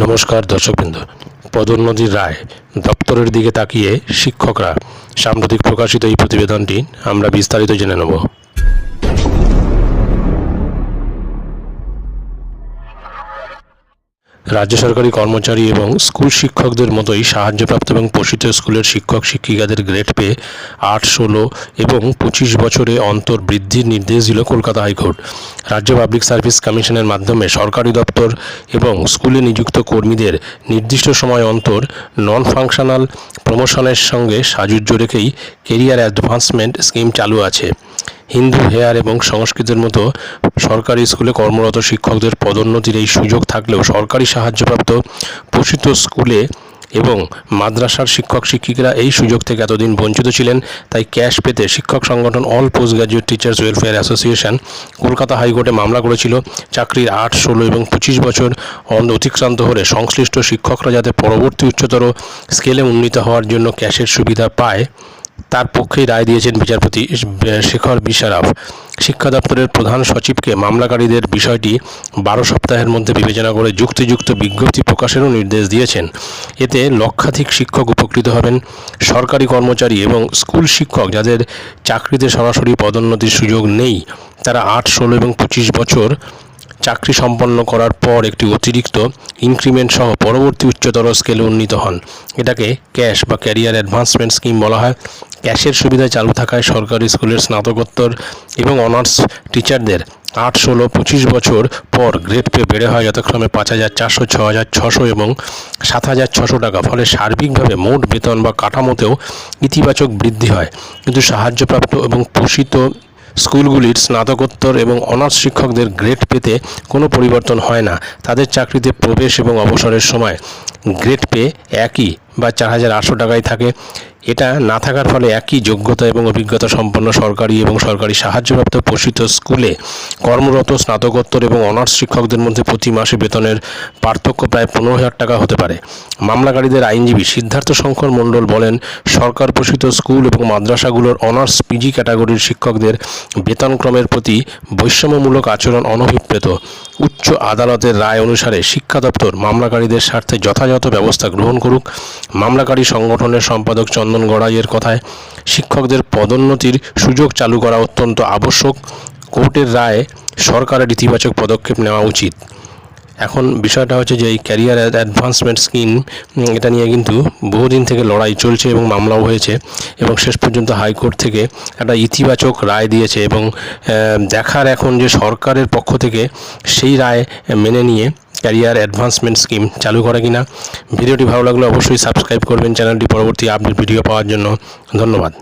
নমস্কার দর্শকবৃন্দ। পদোন্নতি রায় দপ্তরের দিকে তাকিয়ে শিক্ষকরা সাম্প্রতিক প্রকাশিত এই প্রতিবেদনটি আমরা বিস্তারিত জেনে নেব। রাজ্য সরকারি কর্মচারী এবং স্কুল শিক্ষকদের মতোই সাহায্যপ্রাপ্ত এবং পোষিত স্কুলের শিক্ষক শিক্ষিকাদের গ্রেড পে আট, ষোলো এবং পঁচিশ বছরে অন্তর বৃদ্ধির নির্দেশ দিল কলকাতা হাইকোর্ট। রাজ্য পাবলিক সার্ভিস কমিশনের মাধ্যমে সরকারি দপ্তর এবং স্কুলে নিযুক্ত কর্মীদের নির্দিষ্ট সময় অন্তর নন ফাংশনাল প্রমোশনের সঙ্গে সাযুজ্য রেখেই কেরিয়ার অ্যাডভান্সমেন্ট স্কিম চালু আছে। হিন্দু হেয়ার এবং সংস্কৃতের মতো সরকারি স্কুলে কর্মরত শিক্ষকদের পদোন্নতির এই সুযোগ থাকলেও সরকারি সাহায্যপ্রাপ্ত পোষিত স্কুলে এবং মাদ্রাসার শিক্ষক শিক্ষিকারা এই সুযোগ থেকে এতদিন বঞ্চিত ছিলেন, তাই ক্যাশ পেতে শিক্ষক সংগঠন all post graduate teachers welfare association Kolkata হাইকোর্টে মামলা করেছিল। চাকরির আট, ষোলো এবং পঁচিশ বছর অতিক্রান্ত হলে সংশ্লিষ্ট শিক্ষকরা যাতে পরবর্তী উচ্চতর স্কেলে উন্নীত হওয়ার জন্য ক্যাশের সুবিধা পায়। তার পক্ষেই রায় দিয়েছেন বিচারপতি শেখর বিশারাফ শিক্ষা দপ্তরের প্রধান সচিবকে মামলাকারীদের বিষয়টি বারো সপ্তাহের মধ্যে বিবেচনা করে যুক্তিযুক্ত বিজ্ঞপ্তি প্রকাশেরও নির্দেশ দিয়েছেন। এতে লক্ষাধিক শিক্ষক উপকৃত হবেন, সরকারি কর্মচারী এবং স্কুল শিক্ষক যাদের চাকরিতে সরাসরি পদোন্নতির সুযোগ নেই, তারা আট, ষোলো এবং পঁচিশ বছর চাকরি সম্পন্ন করার পর একটি অতিরিক্ত ইনক্রিমেন্ট সহ পরবর্তী উচ্চতর স্কেলে উন্নীত হন। এটাকে ক্যাশ বা ক্যারিয়ার অ্যাডভান্সমেন্ট স্কিম বলা হয়। ক্যাশের সুবিধা চালু থাকায় সরকারি স্কুলের স্নাতকোত্তর এবং অনার্স টিচারদের আট, ষোলো, পঁচিশ বছর পর গ্রেড পে বেড়ে হয় যথাক্রমে পাঁচ হাজার চারশো, ছ হাজার ছশো এবং সাত হাজার ছশো টাকা। ফলে সার্বিকভাবে মোট বেতন বা কাঠামোতেও ইতিবাচক বৃদ্ধি হয়। কিন্তু সাহায্যপ্রাপ্ত এবং পোষিত স্কুলগুলির স্নাতকোত্তর এবং অনার্স শিক্ষকদের গ্রেড পেতে কোনো পরিবর্তন হয় না। তাদের চাকরিতে প্রবেশ এবং অবসরের সময় গ্রেড পে একই বা চার হাজার আটশো টাকায় থাকে। এটা না থাকার ফলে একই যোগ্যতা এবং অভিজ্ঞতা সম্পন্ন সরকারি এবং সরকারি সাহায্যপ্রাপ্ত পোষিত স্কুলে কর্মরত স্নাতকোত্তর এবং অনার্স শিক্ষকদের মধ্যে প্রতি মাসে বেতনের পার্থক্য প্রায় পনেরো হাজার টাকা হতে পারে। মামলাকারীদের আইনজীবী সিদ্ধার্থ শঙ্কর মণ্ডল বলেন, সরকার পোষিত স্কুল এবং মাদ্রাসাগুলোর অনার্স পিজি ক্যাটাগরির শিক্ষকদের বেতনক্রমের প্রতি বৈষম্যমূলক আচরণ অনভিপ্রেত। উচ্চ আদালতের রায় অনুসারে শিক্ষা দপ্তর মামলাকারীদের স্বার্থে যথাযথ ব্যবস্থা গ্রহণ করুক। মামলাকারী সংগঠনের সম্পাদক চন্দন গড়াইয়ের কথায় শিক্ষকদের পদোন্নতির সুযোগ চালু করা অত্যন্ত আবশ্যক। কোর্টের রায় সরকারের ইতিবাচক পদক্ষেপ নেওয়া উচিত। এখন বিষয়টা হচ্ছে যে এই ক্যারিয়ার অ্যাডভান্সমেন্ট স্কিম, এটা নিয়ে কিন্তু বহুদিন থেকে লড়াই চলছে এবং মামলাও হয়েছে এবং শেষ পর্যন্ত হাইকোর্ট থেকে একটা ইতিবাচক রায় দিয়েছে এবং দেখার এখন যে সরকারের পক্ষ থেকে সেই রায় মেনে নিয়ে ক্যারিয়ার অ্যাডভান্সমেন্ট স্কিম চালু করে কিনা, ভিডিওটি ভালো লাগলে অবশ্যই সাবস্ক্রাইব করবেন চ্যানেলটি পরবর্তী আপডেট ভিডিও পাওয়ার জন্য। ধন্যবাদ।